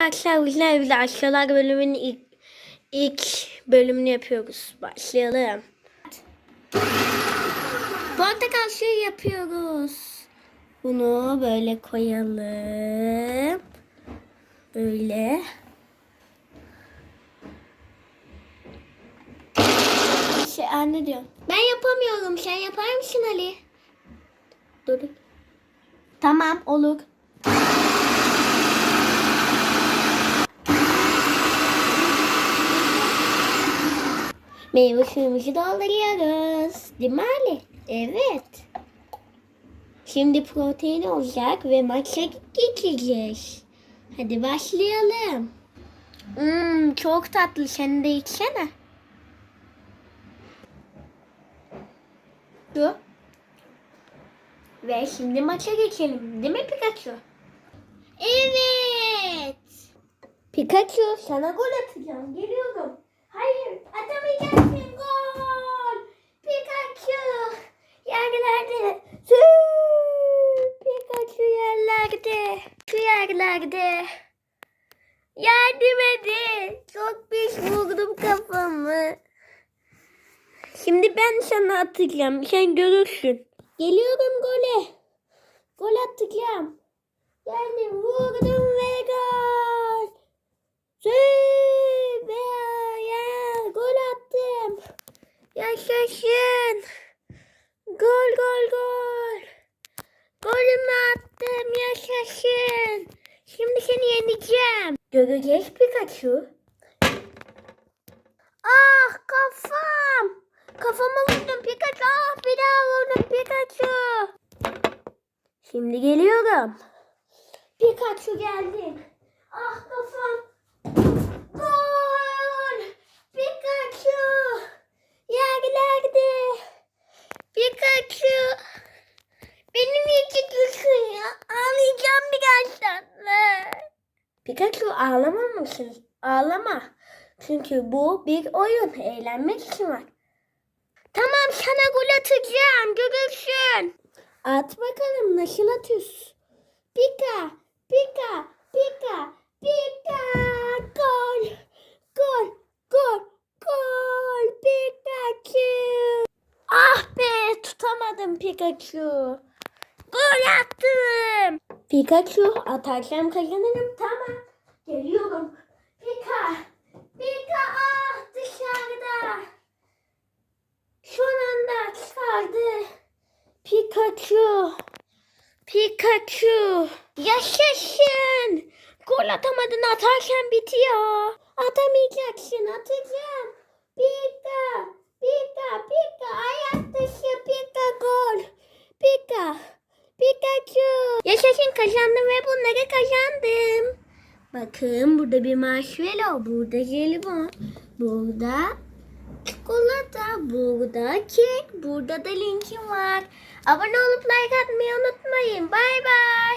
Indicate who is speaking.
Speaker 1: Arkadaşlar bize aşağılar bölümünün ilk, ilk bölümünü yapıyoruz. Başlayalım. Portakal suyu yapıyoruz. Bunu böyle koyalım. Böyle. Şey anne diyor. Ben yapamıyorum. Sen yapar mısın Ali? Dur. Tamam olur. Meyve suyumuzu dolduruyoruz. Değil mi Ali? Evet. Şimdi protein olacak ve maça geçeceğiz. Hadi başlayalım. Hmm, çok tatlı. Sen de içsene. Dur. Ve şimdi maça geçelim. Değil mi Pikachu? Evet. Pikachu sana gol atacağım. Geliyorum. Hayır atamayacaksın gol. Pikachu yerlerde. Sü! Pikachu yerlerde. Şu yerlerde. Yardım edin. Çok pis vurdum kafamı. Şimdi ben sana atacağım. Sen görürsün. Geliyorum gole. Gol atacağım. Yani vurdum ve gol. Süper ya gol attım. Yaşasın. Gol gol gol. Golümü attım yaşasın. Şimdi seni yeneceğim. Göreceğiz Pikachu. Ah kafam. Kafama vurdum Pikachu. Ah bir daha vurdum Pikachu. Şimdi geliyorum. Pikachu geldi. Ah kafam. Gol! Pikachu! Yerlerde. Pikachu! Benim yiyeceklisin ya. Ağlayacağım birazdan. Pikachu ağlamamışsın. Ağlama. Çünkü bu bir oyun. Eğlenmek için var. Tamam sana gol atacağım. Görürsün. At bakalım nasıl atıyorsun. Pika, pika, pika, pika. Gol, gol, gol, gol. Pikachu. Ah be tutamadım Pikachu. Gol attım. Pikachu atarsam kazanırım. Tamam. Geliyorum. Pika, Pika ah dışarıda. Son anda çıkardı. Pikachu. Pikachu. Yaşasın. Gol atamadın atarken bitiyor. Atamayacaksın atacağım. Pika. Pika. Pika. Ayak dışı. Pika gol. Pika. Pikachu. Yaşasın kazandım ve bunları kazandım. Bakın burada bir marshmallow. Burada jelibon. Burada çikolata, burada kek, burada da linkim var. Abone olup like atmayı unutmayın. Bay bay.